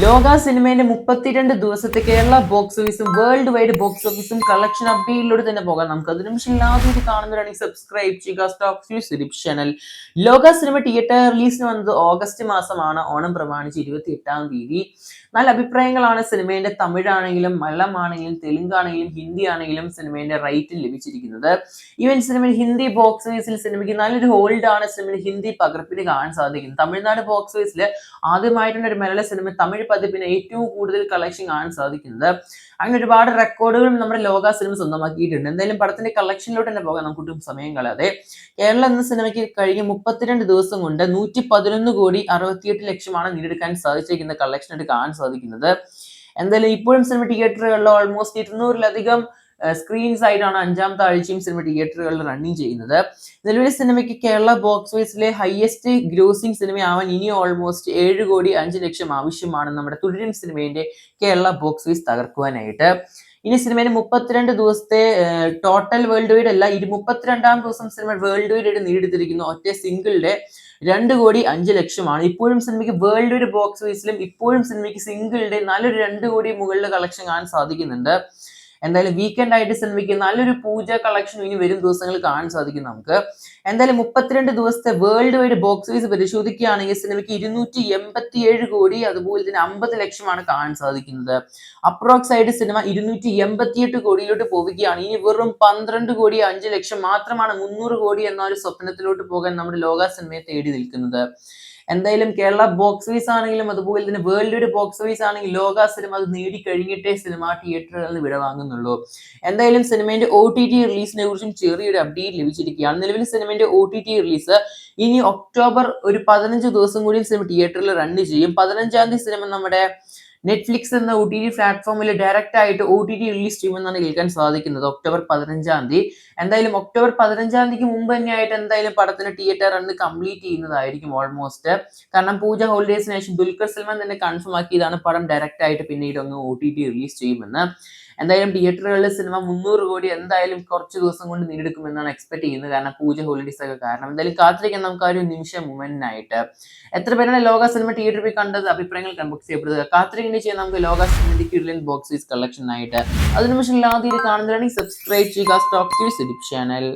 ലോക സിനിമയുടെ മുപ്പത്തിരണ്ട് ദിവസത്തെ കേരള ബോക്സ് ഓഫീസും വേൾഡ് വൈഡ് ബോക്സ് ഓഫീസും കളക്ഷൻ അപ്ഡേറ്റിലൂടെ തന്നെ പോകാം. നമുക്ക് അതിന് നിമിഷം എല്ലാവരും കാണുന്നവരാണെങ്കിൽ സബ്സ്ക്രൈബ് ചെയ്യുക stock YouTube channel Lokah cinema theatre റിലീസിന് വന്നത് ഓഗസ്റ്റ് മാസമാണ്. ഓണം പ്രമാണിച്ച് ഇരുപത്തി എട്ടാം തീയതി. നല്ല അഭിപ്രായങ്ങളാണ് സിനിമയുടെ തമിഴാണെങ്കിലും മലയാളമാണെങ്കിലും തെലുങ്കാണെങ്കിലും ഹിന്ദി ആണെങ്കിലും സിനിമയുടെ റൈറ്റിൽ ലഭിച്ചിരിക്കുന്നത്. ഈവൻ സിനിമ ഹിന്ദി ബോക്സ് ഓഫീസിൽ സിനിമയ്ക്ക് നല്ലൊരു ഹോൾഡ് ആണ് സിനിമയിൽ ഹിന്ദി പകർപ്പിന് കാണാൻ സാധിക്കുന്നത്. തമിഴ്നാട് ബോക്സ് ഓഫീസിൽ ആദ്യമായിട്ടുള്ള ഒരു മലയാള സിനിമ തമിഴ് പതിപ്പിന് ഏറ്റവും കൂടുതൽ കളക്ഷൻ കാണാൻ സാധിക്കുന്നത്. അങ്ങനെ ഒരുപാട് റെക്കോർഡുകളും നമ്മുടെ ലോക സിനിമ സ്വന്തമാക്കിയിട്ടുണ്ട്. എന്തായാലും പടത്തിന്റെ കളക്ഷനിലോട്ട് തന്നെ പോകാം. നമുക്ക് സമയം കളയാതെ. കേരളം എന്ന സിനിമയ്ക്ക് കഴിഞ്ഞ മുപ്പത്തിരണ്ട് ദിവസം കൊണ്ട് നൂറ്റി പതിനൊന്ന് കോടി അറുപത്തിയെട്ട് ലക്ഷമാണ് നേടിയെടുക്കാൻ സാധിച്ചിരിക്കുന്ന കളക്ഷൻ ആയിട്ട് കാണാൻ സാധിക്കുന്നത്. എന്തായാലും ഇപ്പോഴും സിനിമ തിയേറ്ററുകളിൽ ഓൾമോസ്റ്റ് ഇരുന്നൂറിലധികം സ്ക്രീൻസ് ആയിട്ടാണ് അഞ്ചാമത്തെ ആഴ്ചയും സിനിമ തിയേറ്ററുകളിൽ റണ്ണിങ് ചെയ്യുന്നത്. നിലവിലെ സിനിമയ്ക്ക് കേരള ബോക്സ് ഓഫീസിലെ ഹയസ്റ്റ് ഗ്രോസിംഗ് സിനിമയാവാൻ ഇനി ഓൾമോസ്റ്റ് ഏഴ് കോടി അഞ്ച് ലക്ഷം ആവശ്യമാണ് നമ്മുടെ തുടരും സിനിമയുടെ കേരള ബോക്സ് ഓഫീസ് തകർക്കുവാനായിട്ട്. ഇനി സിനിമയുടെ മുപ്പത്തിരണ്ട് ദിവസത്തെ ടോട്ടൽ വേൾഡ് വൈഡ് അല്ല ഇരു മുപ്പത്തിരണ്ടാം ദിവസം സിനിമ വേൾഡ് വൈഡ് ആയിട്ട് നേടിയെടുത്തിരിക്കുന്നു ഒറ്റ സിംഗിളിന്റെ രണ്ട് കോടി അഞ്ച് ലക്ഷമാണ്. ഇപ്പോഴും സിനിമയ്ക്ക് വേൾഡ് വൈഡ് ബോക്സ് ഓഫീസിലും ഇപ്പോഴും സിനിമയ്ക്ക് സിംഗിളിന്റെ നല്ലൊരു രണ്ട് കോടി മുകളിൽ കളക്ഷൻ കാണാൻ സാധിക്കുന്നുണ്ട്. എന്തായാലും വീക്കെൻഡ് ആയിട്ട് സിനിമയ്ക്ക് നല്ലൊരു പൂജ കളക്ഷൻ ഇനി വരും ദിവസങ്ങളിൽ കാണാൻ സാധിക്കും നമുക്ക്. എന്തായാലും മുപ്പത്തിരണ്ട് ദിവസത്തെ വേൾഡ് വൈഡ് ബോക്സ് ഓഫീസ് പരിശോധിക്കുകയാണെങ്കിൽ സിനിമയ്ക്ക് ഇരുന്നൂറ്റി എൺപത്തി ഏഴ് കോടി അതുപോലെ തന്നെ അമ്പത് ലക്ഷമാണ് കാണാൻ സാധിക്കുന്നത്. അപ്രോക്സ് ആയിട്ട് സിനിമ ഇരുന്നൂറ്റി എൺപത്തിയെട്ട് കോടിയിലോട്ട് പോവുകയാണ്. ഇനി വെറും പന്ത്രണ്ട് കോടി അഞ്ച് ലക്ഷം മാത്രമാണ് മുന്നൂറ് കോടി എന്ന ഒരു സ്വപ്നത്തിലോട്ട് പോകാൻ നമ്മുടെ ലോക സിനിമയെ തേടി നിൽക്കുന്നത്. എന്തായാലും കേരള ബോക്സ് ഓഫീസ് ആണെങ്കിലും അതുപോലെ തന്നെ വേൾഡ് ബോക്സ് ഓഫീസ് ആണെങ്കിലും ലോക സിനിമ അത് നേടിക്കഴിഞ്ഞിട്ടേ സിനിമ തിയേറ്ററുകളിൽ നിന്ന് വിടവാങ്ങുന്നുള്ളൂ എന്തായാലും സിനിമയുടെ ഒ ടി ടി റിലീസിനെ കുറിച്ചും ചെറിയൊരു അപ്ഡേറ്റ് ലഭിച്ചിരിക്കുകയാണ്. നിലവിൽ സിനിമയുടെ ഒ ടി ടി റിലീസ് ഇനി ഒക്ടോബർ ഒരു പതിനഞ്ച് ദിവസം കൂടി സിനിമ തിയേറ്ററിൽ റൺ ചെയ്യും. പതിനഞ്ചാം തീയതി സിനിമ നമ്മുടെ നെറ്റ്ഫ്ലിക്സ് എന്ന ഒ ടി ടി പ്ലാറ്റ്ഫോമിൽ ഡയറക്റ്റ് ആയിട്ട് ഒ ടി ടി റിലീസ് ചെയ്യുമെന്നാണ് കേൾക്കാൻ സാധിക്കുന്നത്. ഒക്ടോബർ പതിനഞ്ചാം തീയതി. എന്തായാലും ഒക്ടോബർ പതിനഞ്ചാം തീയതിക്ക് മുമ്പ് തന്നെയായിട്ട് എന്തായാലും പടത്തിന് തിയേറ്റർ റൺ കംപ്ലീറ്റ് ചെയ്യുന്നതായിരിക്കും ഓൾമോസ്റ്റ് കാരണം പൂജ ഹോളിഡേസിന് ശേഷം ദുൽഖർ സൽമാൻ തന്നെ കൺഫേം ആക്കിയതാണ് പടം ഡയറക്റ്റ് ആയിട്ട് പിന്നീട് ഒന്ന് ഒ ടി ടി റിലീസ് ചെയ്യുമെന്ന്. എന്തായാലും തിയേറ്ററുകളിൽ സിനിമ മുന്നൂറ് കോടി എന്തായാലും കുറച്ച് ദിവസം കൊണ്ട് നേടിയെടുക്കുമെന്നാണ് എക്സ്പെക്ട് ചെയ്യുന്നത്. കാരണം പൂജ ഹോളിഡേസ് ഒക്കെ കാരണം. എന്തായാലും കാത്തിരിക്കാൻ നമുക്ക് ആ ഒരു നിമിഷ മൊമെന്റിനായിട്ട് എത്ര പേരാണ് ലോക സിനിമ തിയേറ്ററിൽ പോയി കണ്ടത്? അഭിപ്രായങ്ങൾ കൺബോക്സ് ചെയ്യപ്പെടുക കാത്തിരിക്കേണ്ടി ചെയ്യാൻ നമുക്ക് ലോക സിനിമയുടെ കിഴിലൻ ബോക്സ് കളക്ഷൻ ആയിട്ട് അതിനുശേഷം ഇല്ലാതെ കാണുന്നതാണെങ്കിൽ സബ്സ്ക്രൈബ് ചെയ്യുക. Stock channel